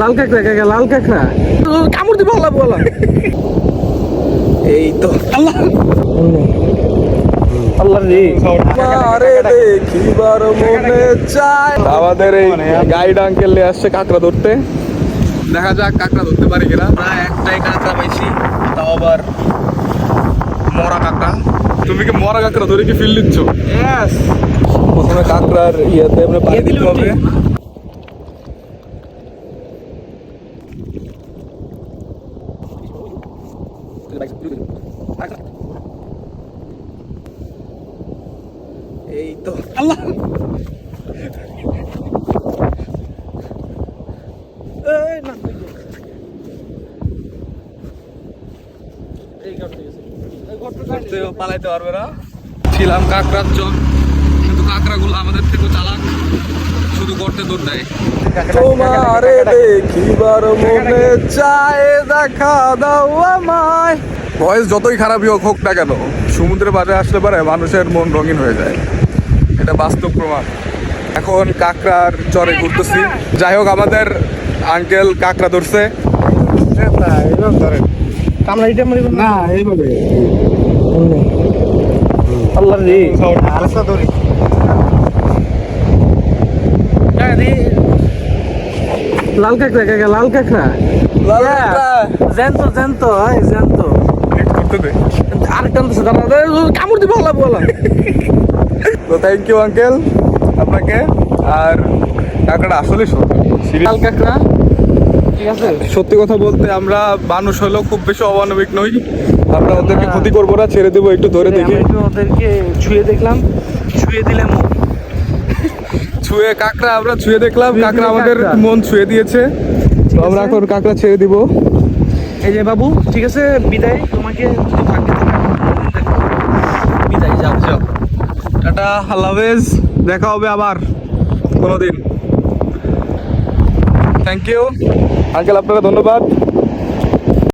লাল কাঁকড়া কাকা লাল কাঁকড়া। কামড় দিবে বলা বলা। এই তো আল্লাহ। আল্লাহ মনে আমাদের এই গাইড আঙ্কেল নিয়ে আসছে কাঁকড়া ধরতে। দেখা যাক কাঁকড়া ধরতে পারি কিনা। একটাই কাঁকড়া পাইছি তাও আবার মরা কাঁকড়া। তুমি কি মরা কাঁকড়া ধরে কি ফিল দিচ্ছ প্রথমে কাঁকড়ার ইয়েতে পানি ইয়ে দিতে হবে। এই তো আল্লাহ পালাইতে পারবে না। ছিলাম কাঁকড়ার চর কিন্তু কাঁকড়াগুলো আমাদের থেকে চালাক শুধু করতে দূর দেয়। তোমারে দেখিবার মনে চায় দেখা দাও আমায়। ভয়েস যতই খারাপই হোক হোক না কেন সমুদ্রের পাড়ে আসলে পারে মানুষের মন রঙিন হয়ে যায়। এটা বাস্তব প্রমাণ। এখন কাঁকড়ার চরে ঘুরতেছি। যাই হোক আমাদের আঙ্কেল কাঁকড়া ধরছে। এটা না এইভাবে। আল্লাহ রে আলাদা ধরি কাকা দি লাল কাঁকড়া কাকা লাল কাঁকড়া। জ্যান্ত জ্যান্ত হয় জ্যান্ত। আরেকটা কামড় দিবে বলা বলা। তো থ্যাংক ইউ আঙ্কেল আপনাকে। আর কাঁকড়া আসলে সত্যি লাল কাঁকড়া? ঠিক আছে? সত্যি কথা বলতে আমরা মানুষ হলেও খুব বেশি অমানবিক নই। আমরা ওদেরকে ক্ষতি করব না ছেড়ে দেবো একটু ধরে দেখি। একটু ওদেরকে ছুঁয়ে দেখলাম। ছুঁয়ে দিলাম ছুঁয়ে কাঁকড়া আমরা ছুঁয়ে দেখলাম কাঁকড়া আমাদের মন ছুঁয়ে দিয়েছে। তো আমরা এখন কাঁকড়া ছেড়ে দিব। এই যে বাবু ঠিক আছে বিদায়। তোমাকে বিদায় যাও যাও। টাটা আল্লাহ দেখা হবে আবার কোনোদিন। থ্যাংক ইউ আঙ্কেল আপনাকে ধন্যবাদ।